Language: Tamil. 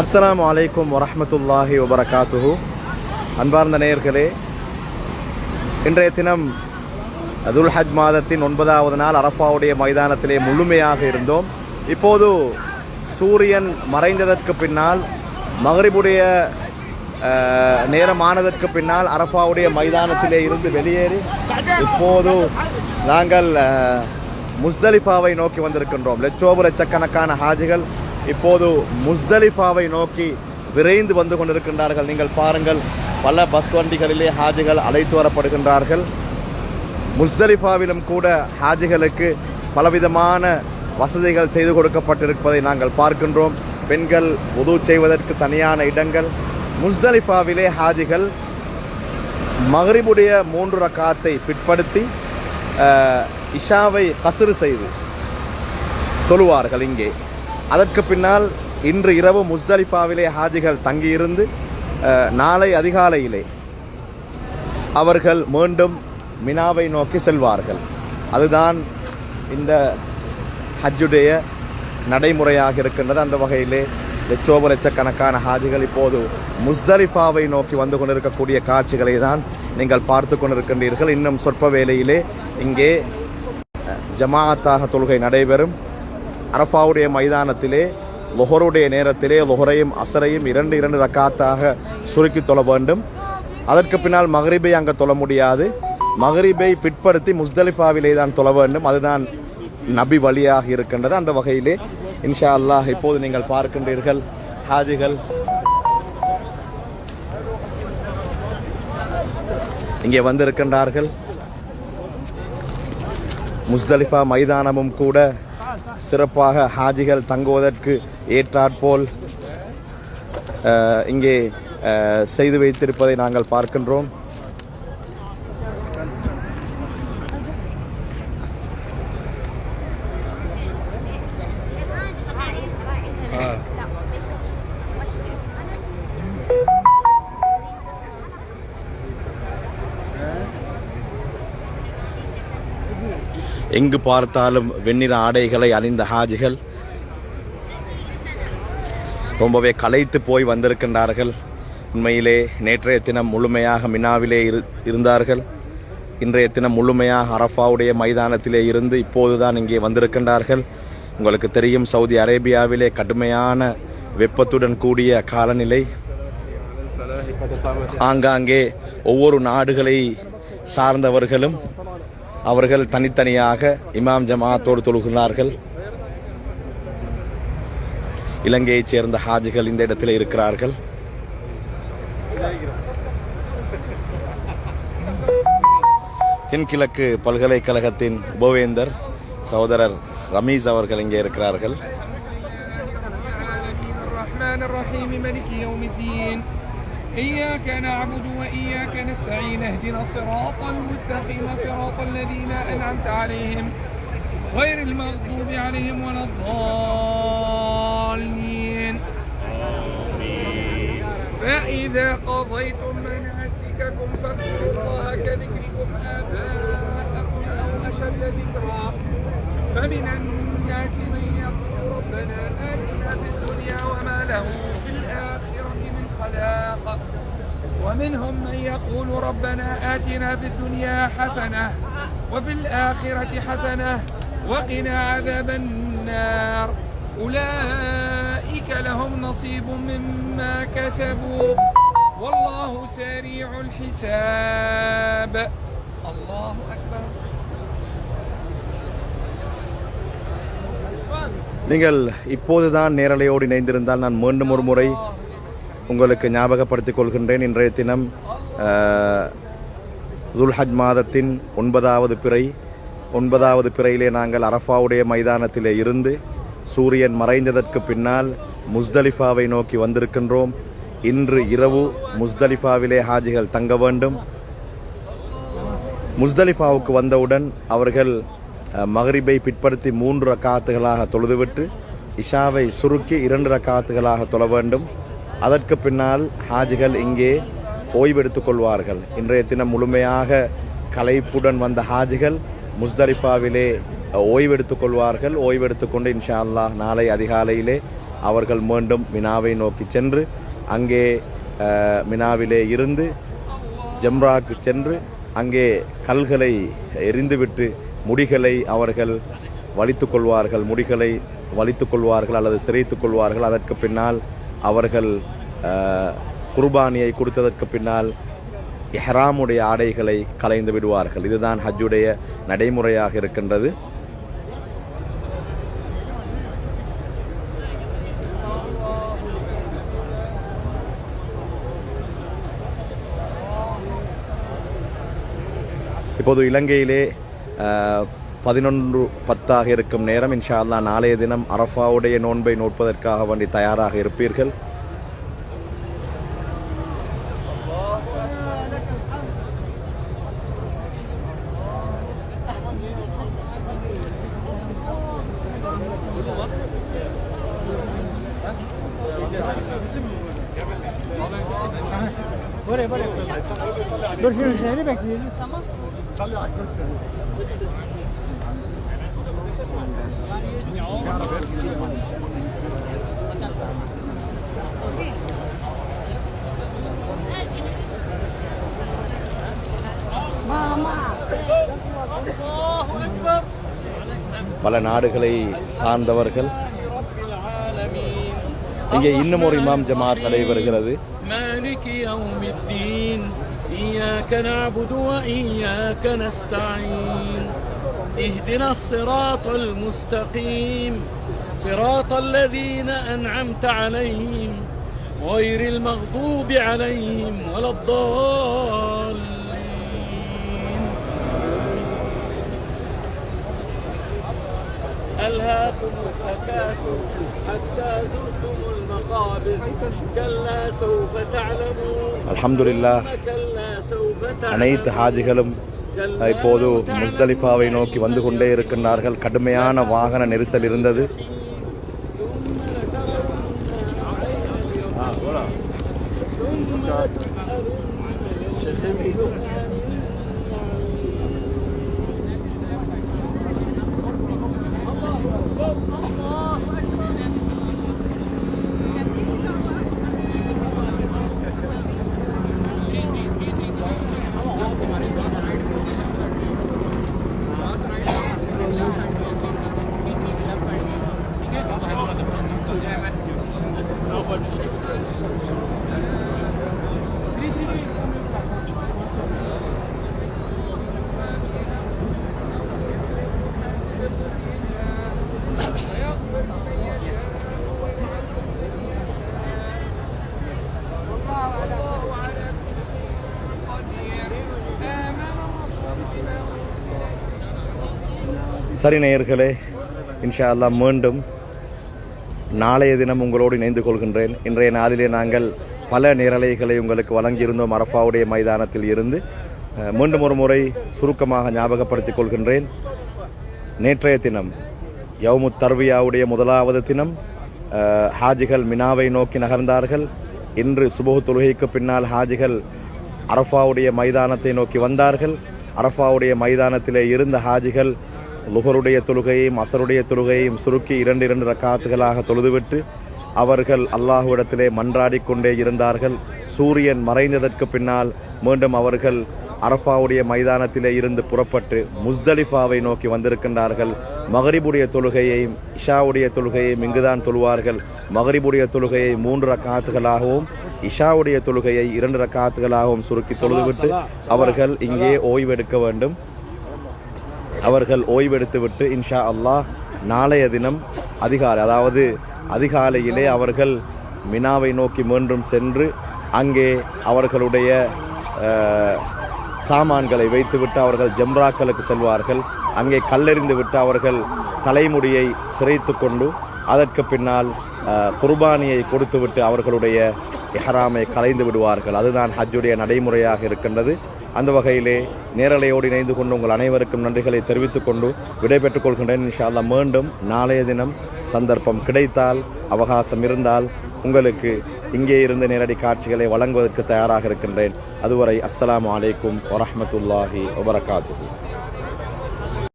அஸ்லாம் அலைக்கும் வரமத்துல்லாஹி வபரகாத்துஹு. அன்பார்ந்த நேயர்களே இன்றைய தினம் துல்ஹஜ் மாதத்தின் ஒன்பதாவது நாள் அரஃபாவுடைய மைதானத்திலே முழுமையாக இருந்தோம். இப்போது சூரியன் மறைந்ததற்கு பின்னால் மகரிபுடைய நேரமானதற்கு பின்னால் அரஃபாவுடைய மைதானத்திலே இருந்து வெளியேறி இப்போது நாங்கள் முஸ்தலிஃபாவை நோக்கி வந்திருக்கின்றோம். லட்சோபு லட்சக்கணக்கான ஹாஜிகள் இப்போது முஸ்தலிஃபாவை நோக்கி விரைந்து வந்து கொண்டிருக்கின்றார்கள். நீங்கள் பாருங்கள் பல பஸ் வண்டிகளிலே ஹாஜிகள் அழைத்து வரப்படுகின்றார்கள். முஸ்தலிஃபாவிலும் கூட ஹாஜிகளுக்கு பலவிதமான வசதிகள் செய்து கொடுக்கப்பட்டிருப்பதை நாங்கள் பார்க்கின்றோம். பெண்கள் உதவு செய்வதற்கு தனியான இடங்கள். முஸ்தலிஃபாவிலே ஹாஜிகள் மகரிபுடைய மூன்று ரக்காத்தை பிற்படுத்தி இஷாவை கசுறு செய்து தொழுவார்கள் இங்கே. அதற்கு பின்னால் இன்று இரவு முஸ்தலிஃபாவிலே ஹாஜிகள் தங்கியிருந்து நாளை அதிகாலையிலே அவர்கள் மீண்டும் மினாவை நோக்கி செல்வார்கள். அதுதான் இந்த ஹஜ்ஜுடைய நடைமுறையாக இருக்கின்றது. அந்த வகையிலே லட்சோப லட்சக்கணக்கான ஹாஜிகள் இப்போது முஸ்தலிஃபாவை நோக்கி வந்து கொண்டிருக்கக்கூடிய காட்சிகளை தான் நீங்கள் பார்த்து கொண்டிருக்கின்றீர்கள். இன்னும் சொற்ப வேலையிலே இங்கே ஜமாத்தாக தொழுகை நடைபெறும். அரஃபாவுடைய மைதானத்திலே லொஹருடைய நேரத்திலே லொஹரையும் அசரையும் இரண்டு இரண்டு ரக்காத்தாக சுருக்கி தொழ வேண்டும். அதற்கு பின்னால் மகரிபை அங்கே தொழ முடியாது. மகரிபை பிற்படுத்தி முஸ்தலிஃபாவிலே தான் தொழ வேண்டும். அதுதான் நபி வழியாக இருக்கின்றது. அந்த வகையிலே இன்ஷா அல்லாஹ் இப்போது நீங்கள் பார்க்கின்றீர்கள் ஹாஜிகள். இங்கே வந்திருக்கின்றார்கள். முஸ்தலிஃபா மைதானமும் கூட சிறப்பாக ஹாஜிகள் தங்குவதற்கு ஏற்றாற்போல் இங்கே செய்து வைத்திருப்பதை நாங்கள் பார்க்கின்றோம். எங்கு பார்த்தாலும் வெண்ணிற ஆடைகளை அணிந்த ஹாஜிகள். ரொம்பவே களைத்து போய் வந்திருக்கின்றார்கள். உண்மையிலே நேற்றைய தினம் முழுமையாக மினாவிலே இரு இருந்தார்கள். இன்றைய தினம் முழுமையாக அரஃபாவுடைய மைதானத்திலே இருந்து இப்போதுதான் இங்கே வந்திருக்கின்றார்கள். உங்களுக்கு தெரியும் சவுதி அரேபியாவிலே கடுமையான வெப்பத்துடன் கூடிய காலநிலை. ஆங்காங்கே ஒவ்வொரு நாடுகளை சார்ந்தவர்களும் அவர்கள் தனித்தனியாக இமாம் ஜமாத்தோடு தொழுகிறார்கள். இலங்கையைச் சேர்ந்த ஹாஜிகள் இந்த இடத்தில் இருக்கிறார்கள். தென்கிழக்கு பல்கலைக்கழகத்தின் உபவேந்தர் சகோதரர் ரமீஸ் அவர்கள் இங்கே இருக்கிறார்கள். إياك نعبد وإياك نستعين اهدنا الصراط المستقيم صراط الذين أنعمت عليهم غير المغضوب عليهم ولا الضالين. فإذا قضيتم مناسككم فاذكروا الله كذكركم آباءكم أو أشد ذكرا. فمن الناس من يقول ربنا آتنا في الدنيا وما له في الآخرة من خلاق ومنهم من يقول ربنا آتنا في الدنيا حسنة وفي الآخرة حسنة وقنا عذاب النار أولئك لهم نصيب مما كسبوا والله سريع الحساب الله أكبر நீங்கள் இப்போதுதான் நேரலையோடு இணைந்திருந்தால் நான் மீண்டும் ஒரு முறை உங்களுக்கு ஞாபகப்படுத்திக் கொள்கின்றேன் இன்றைய தினம் துல்ஹஜ் மாதத்தின் ஒன்பதாவது பிறை ஒன்பதாவது பிறையிலே நாங்கள் அரஃபாவுடைய மைதானத்திலே இருந்து சூரியன் மறைந்ததற்கு பின்னால் முஸ்தலிஃபாவை நோக்கி வந்திருக்கின்றோம். இன்று இரவு முஸ்தலிஃபாவிலே ஹாஜிகள் தங்க வேண்டும். முஸ்தலிஃபாவுக்கு வந்தவுடன் அவர்கள் மகரிபை பிற்படுத்தி மூன்று ரக்காத்துகளாக தொழுதுவிட்டு இஷாவை சுருக்கி இரண்டு ரக்காத்துகளாக தொழ வேண்டும். அதற்கு பின்னால் ஹாஜிகள் இங்கே ஓய்வெடுத்துக் கொள்வார்கள். இன்றைய தினம் முழுமையாக கலைப்புடன் வந்த ஹாஜிகள் முஸ்தலிஃபாவிலே ஓய்வெடுத்துக் கொள்வார்கள். ஓய்வெடுத்துக் கொண்டு இன்ஷா அல்லாஹ் நாளை அதிகாலையிலே அவர்கள் மீண்டும் மினாவை நோக்கி சென்று அங்கே மினாவிலே இருந்து ஜம்ராக்கு சென்று அங்கே கல்களை எரிந்துவிட்டு முடிகளை அவர்கள் வலித்துக் கொள்வார்கள். முடிகளை வலித்துக் கொள்வார்கள் அல்லது சிரைத்துக் கொள்வார்கள். அதற்கு பின்னால் அவர்கள் குர்பானியை கொடுத்ததற்கு பின்னால் எஹராமுடைய ஆடைகளை கலைந்து விடுவார்கள். இதுதான் ஹஜ்ஜுடைய நடைமுறையாக இருக்கின்றது. இப்போது இலங்கையிலே பதினொன்று பத்தாக இருக்கும் நேரம் இன்ஷா அல்லாஹ் நாளைய தினம் அரஃபாவுடைய நோன்பை நோட்பதற்காக வேண்டி தயாராக இருப்பீர்கள் Dur şunu seni bekliyoruz. Tamam. பல நாடுகளை சார்ந்தவர்கள் رب العالمين இங்கே இன்னும் ஒரு இமாம் ஜமாத் நடைபெறுகிறது مالك يوم الدين إياك نعبد وإياك نستعين اهدنا الصراط المستقيم صراط الذين أنعمت عليهم غير المغضوب عليهم ولا الضالين ألهاكم التكاثر حتى زرتم المقابر كلا سوف تعلمون அல்ஹம்துலில்லாஹ் ثم كلا سوف அனைத்து تعلمون ஹாஜிகளும் كلا இப்போது لو تعلمون முஸ்தலிஃபாவை நோக்கி வந்து கொண்டே இருக்கின்றார்கள் கடுமையான வாகன நெரிசல் இருந்தது God. No, but... சரி நேயர்களே இன்ஷா அல்லாஹ் மீண்டும் நாளைய தினம் உங்களோடு இணைந்து கொள்கின்றேன். இன்றைய நாளிலே நாங்கள் பல நேரலைகளை உங்களுக்கு வழங்கியிருந்தோம். அரஃபாவுடைய மைதானத்தில் இருந்து மீண்டும் ஒரு முறை சுருக்கமாக ஞாபகப்படுத்திக் கொள்கின்றேன். நேற்றைய தினம் யவுமுத் தர்வியாவுடைய முதலாவது தினம் ஹாஜிகள் மினாவை நோக்கி நகர்ந்தார்கள். இன்று சுபஹு தொழுகைக்கு பின்னால் ஹாஜிகள் அரஃபாவுடைய மைதானத்தை நோக்கி வந்தார்கள். அரஃபாவுடைய மைதானத்திலே இருந்த ஹாஜிகள் லுகருடைய தொழுகையையும் அசருடைய தொழுகையையும் சுருக்கி இரண்டு இரண்டு ரக்காத்துகளாக தொழுதுவிட்டு அவர்கள் அல்லாஹ்விடத்திலே மன்றாடிக் கொண்டே இருந்தார்கள். சூரியன் மறைந்ததற்கு பின்னால் மீண்டும் அவர்கள் அரஃபாவுடைய மைதானத்திலே இருந்து புறப்பட்டு முஸ்தலிஃபாவை நோக்கி வந்திருக்கின்றார்கள். மகரிபுடைய தொழுகையையும் இஷாவுடைய தொழுகையையும் இங்குதான் தொழுவார்கள். மகரிபுடைய தொழுகையை மூன்று ரக்காத்துகளாகவும் இஷாவுடைய தொழுகையை இரண்டு ரக்காத்துகளாகவும் சுருக்கி தொழுதுவிட்டு அவர்கள் இங்கே ஓய்வெடுக்க வேண்டும். அவர்கள் ஓய்வெடுத்துவிட்டு இன்ஷா அல்லாஹ் நாளைய தினம் அதிகாலை அதாவது அதிகாலையிலே அவர்கள் மினாவை நோக்கி மீண்டும் சென்று அங்கே அவர்களுடைய சாமான்களை வைத்துவிட்டு அவர்கள் ஜம்ராக்களுக்கு செல்வார்கள். அங்கே கல்லெறிந்து விட்டு அவர்கள் தலைமுடியை சிரைத்து கொண்டு அதற்கு பின்னால் குர்பானியை கொடுத்துவிட்டு அவர்களுடைய இஹராமை கலைந்து விடுவார்கள். அதுதான் ஹஜ்ஜுடைய நடைமுறையாக இருக்கின்றது. அந்த வகையிலே நேரலையோடு இணைந்து கொண்டு உங்கள் அனைவருக்கும் நன்றிகளை தெரிவித்துக் கொண்டு விடைபெற்றுக் கொள்கின்றேன். இன்ஷால்லா மீண்டும் நாளைய தினம் சந்தர்ப்பம் கிடைத்தால் அவகாசம் இருந்தால் உங்களுக்கு இங்கே இருந்து நேரடி காட்சிகளை வழங்குவதற்கு தயாராக இருக்கின்றேன். அதுவரை அஸ்லாம் அலைக்கும் வரமத்துல்லாஹி வபரகாத்து